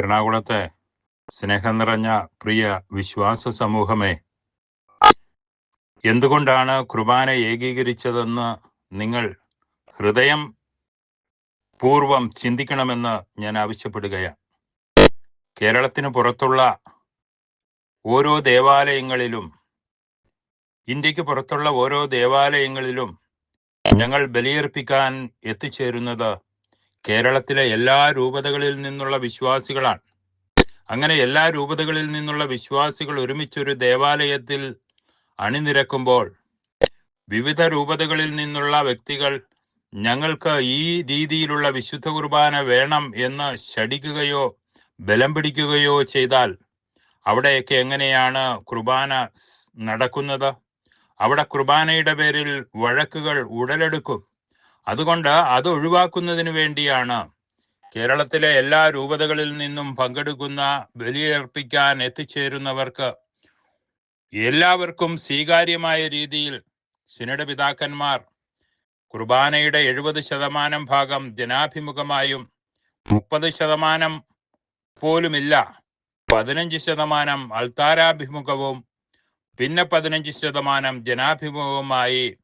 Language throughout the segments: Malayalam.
എറണാകുളത്തെ സ്നേഹം നിറഞ്ഞ പ്രിയ വിശ്വാസ സമൂഹമേ എന്തുകൊണ്ടാണ് കുർബാന ഏകീകരിച്ചതെന്ന് നിങ്ങൾ ഹൃദയം പൂർവം ചിന്തിക്കണമെന്ന് ഞാൻ ആവശ്യപ്പെടുകയാണ്. കേരളത്തിന് പുറത്തുള്ള ഓരോ ദേവാലയങ്ങളിലും ഇന്ത്യയ്ക്ക് പുറത്തുള്ള ഓരോ ദേവാലയങ്ങളിലും ഞങ്ങൾ ബലിയർപ്പിക്കാൻ എത്തിച്ചേരുന്നത് കേരളത്തിലെ എല്ലാ രൂപതകളിൽ നിന്നുള്ള വിശ്വാസികളാണ്. അങ്ങനെ എല്ലാ രൂപതകളിൽ നിന്നുള്ള വിശ്വാസികൾ ഒരുമിച്ചൊരു ദേവാലയത്തിൽ അണിനിരക്കുമ്പോൾ വിവിധ രൂപതകളിൽ നിന്നുള്ള വ്യക്തികൾ ഞങ്ങൾക്ക് ഈ രീതിയിലുള്ള വിശുദ്ധ കുർബാന വേണം എന്ന് ശടിക്കുകയോ ബലം പിടിക്കുകയോ ചെയ്താൽ അവിടെയൊക്കെ എങ്ങനെയാണ് കുർബാന നടക്കുന്നത്? അവിടെ കുർബാനയുടെ പേരിൽ വഴക്കുകൾ ഉടലെടുക്കും. അതുകൊണ്ട് അത് ഒഴിവാക്കുന്നതിന് വേണ്ടിയാണ് കേരളത്തിലെ എല്ലാ രൂപതകളിൽ നിന്നും പങ്കെടുക്കുന്ന ബലിയർപ്പിക്കാൻ എത്തിച്ചേരുന്നവർക്ക് എല്ലാവർക്കും സ്വീകാര്യമായ രീതിയിൽ സിനഡ് പിതാക്കന്മാർ കുർബാനയുടെ എഴുപത് ശതമാനം ഭാഗം ജനാഭിമുഖമായും മുപ്പത് ശതമാനം പോലുമില്ല. പതിനഞ്ച് ശതമാനം അൾത്താരാഭിമുഖവും പിന്നെ പതിനഞ്ച് ശതമാനം ജനാഭിമുഖവുമായി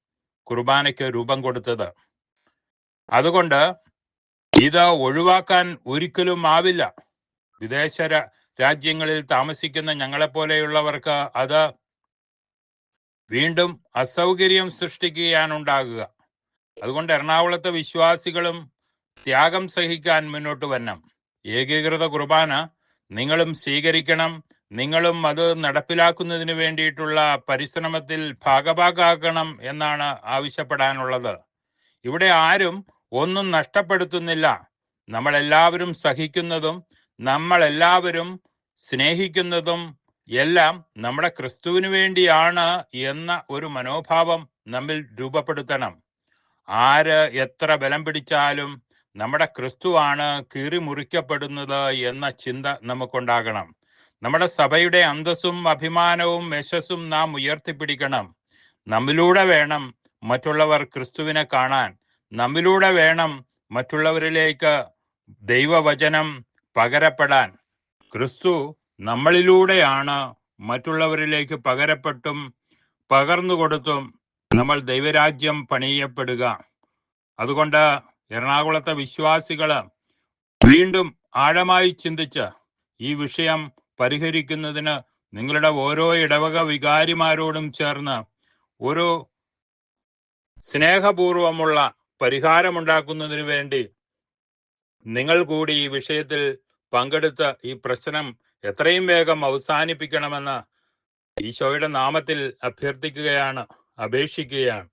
കുർബാനയ്ക്ക് രൂപം കൊടുത്തത്. അതുകൊണ്ട് ഇത് ഒഴിവാക്കാൻ ഒരിക്കലും ആവില്ല. വിദേശ രാജ്യങ്ങളിൽ താമസിക്കുന്ന ഞങ്ങളെപ്പോലെയുള്ളവർക്ക് അത് വീണ്ടും അസൗകര്യം സൃഷ്ടിക്കുകയാണ് ഉണ്ടാകുക അതുകൊണ്ട് എറണാകുളത്തെ വിശ്വാസികളും ത്യാഗം സഹിക്കാൻ മുന്നോട്ട് വരണം. ഏകീകൃത കുർബാന നിങ്ങളും സ്വീകരിക്കണം. നിങ്ങളും അത് നടപ്പിലാക്കുന്നതിന് വേണ്ടിയിട്ടുള്ള പരിശ്രമത്തിൽ ഭാഗഭാഗാക്കണം എന്നാണ് ആവശ്യപ്പെടാനുള്ളത്. ഇവിടെ ആരും ഒന്നും നഷ്ടപ്പെടുത്തുന്നില്ല. നമ്മളെല്ലാവരും സഹിക്കുന്നതും നമ്മളെല്ലാവരും സ്നേഹിക്കുന്നതും എല്ലാം നമ്മുടെ ക്രിസ്തുവിന് വേണ്ടിയാണ് എന്ന ഒരു മനോഭാവം നമ്മിൽ രൂപപ്പെടുത്തണം. ആര് എത്ര ബലം പിടിച്ചാലും നമ്മുടെ ക്രിസ്തുവാണ് കീറി മുറിക്കപ്പെടുന്നത് എന്ന ചിന്ത നമുക്കുണ്ടാകണം. നമ്മുടെ സഭയുടെ അന്തസ്സും അഭിമാനവും യശസ്സും നാം ഉയർത്തിപ്പിടിക്കണം. നമ്മിലൂടെ വേണം മറ്റുള്ളവർ ക്രിസ്തുവിനെ കാണാൻ. നമ്മിലൂടെ വേണം മറ്റുള്ളവരിലേക്ക് ദൈവവചനം പകരപ്പെടാൻ. ക്രിസ്തു നമ്മളിലൂടെയാണ് മറ്റുള്ളവരിലേക്ക് പകരപ്പെട്ടും പകർന്നു കൊടുത്തും നമ്മൾ ദൈവരാജ്യം പണിയപ്പെടുക. അതുകൊണ്ട് എറണാകുളത്തെ വിശ്വാസികൾ വീണ്ടും ആഴമായി ചിന്തിച്ച് ഈ വിഷയം പരിഹരിക്കുന്നതിന് നിങ്ങളുടെ ഓരോ ഇടവക വികാരിമാരോടും ചേർന്ന് ഒരു സ്നേഹപൂർവമുള്ള പരിഹാരമുണ്ടാക്കുന്നതിന് വേണ്ടി നിങ്ങൾ കൂടി ഈ വിഷയത്തിൽ പങ്കെടുത്ത ഈ പ്രശ്നം എത്രയും വേഗം അവസാനിപ്പിക്കണമെന്ന് ഈശോയുടെ നാമത്തിൽ അഭ്യർത്ഥിക്കുകയാണ് അപേക്ഷിക്കുകയാണ്.